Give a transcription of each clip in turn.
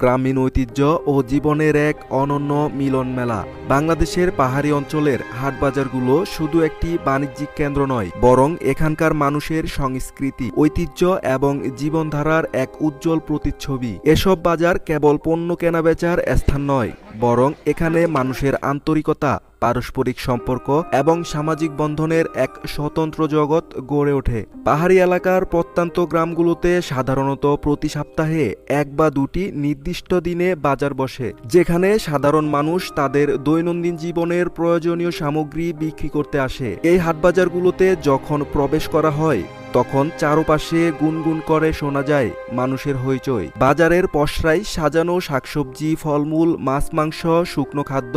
গ্রামীণ ঐতিহ্য ও জীবনের এক অনন্য মিলন মেলা বাংলাদেশের পাহাড়ি অঞ্চলের হাটবাজারগুলো শুধু একটি বাণিজ্যিক কেন্দ্র নয়, বরং এখানকার মানুষের সংস্কৃতি, ঐতিহ্য এবং জীবনধারার এক উজ্জ্বল প্রতিচ্ছবি। এসব বাজার কেবল পণ্য কেনাবেচার স্থান নয়, বরং এখানে মানুষের আন্তরিকতা পারস্পরিক সম্পর্ক এবং সামাজিক বন্ধনের এক স্বতন্ত্র জগৎ গড়ে ওঠে। পাহাড়ি এলাকার প্রত্যন্ত গ্রামগুলোতে সাধারণত প্রতি সপ্তাহে এক বা দুটি নির্দিষ্ট দিনে বাজার বসে, যেখানে সাধারণ মানুষ তাদের দৈনন্দিন জীবনের প্রয়োজনীয় সামগ্রী বিক্রি করতে আসে। এই হাটবাজারগুলোতে যখন প্রবেশ করা হয় তখন চারপাশে গুনগুন করে শোনা যায় মানুষের হইচই। বাজারের পসরায় সাজানো শাকসবজি, ফলমূল, মাছ, মাংস, শুকনো খাদ্য,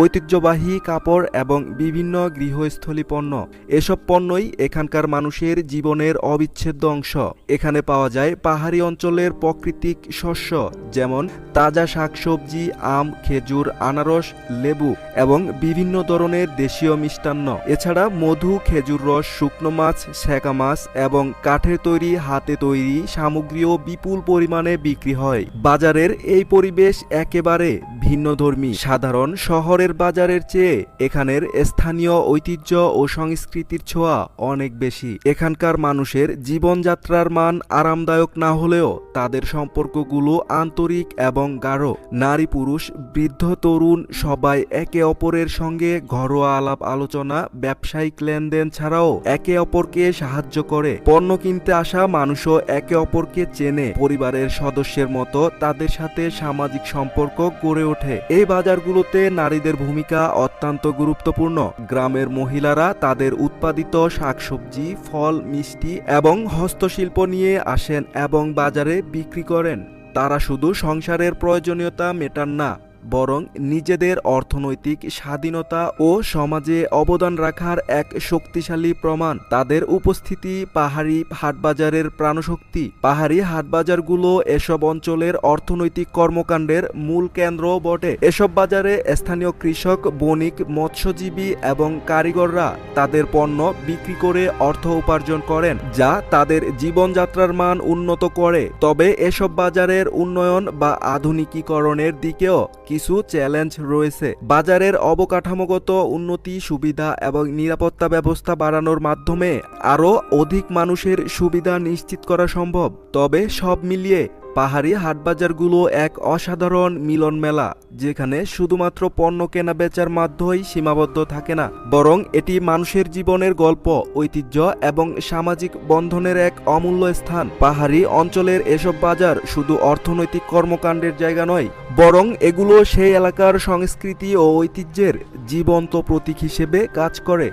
ঐতিহ্যবাহী কাপড় এবং বিভিন্ন গৃহস্থলী পণ্য। এসব পণ্যই এখানকার মানুষের জীবনের অবিচ্ছেদ্য অংশ। এখানে পাওয়া যায় পাহাড়ি অঞ্চলের প্রাকৃতিক শস্য, যেমন তাজা শাকসবজি, আম, খেজুর, আনারস, লেবু এবং বিভিন্ন ধরনের দেশীয় মিষ্টান্ন। এছাড়া মধু, খেজুর রস, শুকনো মাছ সেকা মাছ এবং কাঠের তৈরি, হাতে তৈরি সামগ্রীও বিপুল পরিমাণে বিক্রি হয়। বাজারের এই পরিবেশ একেবারে ভিন্নধর্মী সাধারণ শহরের বাজারের চেয়ে এখানের স্থানীয় ঐতিহ্য ও সংস্কৃতির ছোঁয়া অনেক বেশি। এখানকার মানুষের জীবনযাত্রার মান আরামদায়ক না হলেও তাদের সম্পর্কগুলো আন্তরিক এবং গাঢ়। নারী, পুরুষ, বৃদ্ধ, তরুণ সবাই একে অপরের সঙ্গে ঘরোয়া আলাপ আলোচনা, ব্যবসায়িক লেনদেন ছাড়াও একে অপরকে সাহায্য করে। পণ্য কিনতে আসা মানুষও একে অপরকে চেনে। পরিবারের সদস্যের মতো তাদের সাথে সামাজিক সম্পর্ক গড়ে ওঠে। এই বাজারগুলোতে নারীদের ভূমিকা অত্যন্ত গুরুত্বপূর্ণ। গ্রামের মহিলারা তাদের উৎপাদিত শাকসবজি, ফল, মিষ্টি এবং হস্তশিল্প নিয়ে আসেন এবং বাজারে বিক্রি করেন। তারা শুধু সংসারের প্রয়োজনীয়তা মেটান না বরং নিজেদের অর্থনৈতিক স্বাধীনতা ও সমাজে অবদান রাখার এক শক্তিশালী প্রমাণ। তাদের উপস্থিতি পাহাড়ি হাটবাজারের প্রাণশক্তি। পাহাড়ি হাটবাজারগুলো এসব অঞ্চলের অর্থনৈতিক কর্মকাণ্ডের মূল কেন্দ্র বটে। এসব বাজারে স্থানীয় কৃষক, বণিক, মৎস্যজীবী এবং কারিগররা তাদের পণ্য বিক্রি করে অর্থ উপার্জন করেন, যা তাদের জীবনযাত্রার মান উন্নত করে। তবে এসব বাজারের উন্নয়ন বা আধুনিকীকরণের দিকেও কিছু চ্যালেঞ্জ রয়েছে। বাজারের অবকাঠামোগত উন্নতি, সুবিধা এবং নিরাপত্তা ব্যবস্থা বাড়ানোর মাধ্যমে আরও অধিক মানুষের সুবিধা নিশ্চিত করা সম্ভব। তবে সব মিলিয়ে পাহাড়ি হাটবাজারগুলো এক অসাধারণ মিলন মেলা যেখানে শুধুমাত্র পণ্য কেনা বেচার মাধ্যমেই সীমাবদ্ধ থাকে না, বরং এটি মানুষের জীবনের গল্প, ঐতিহ্য এবং সামাজিক বন্ধনের এক অমূল্য স্থান। পাহাড়ি অঞ্চলের এসব বাজার শুধু অর্থনৈতিক কর্মকাণ্ডের জায়গা নয়, বরং এগুলো সেই এলাকার সংস্কৃতি ও ঐতিহ্যের জীবন্ত প্রতীক হিসেবে কাজ করে।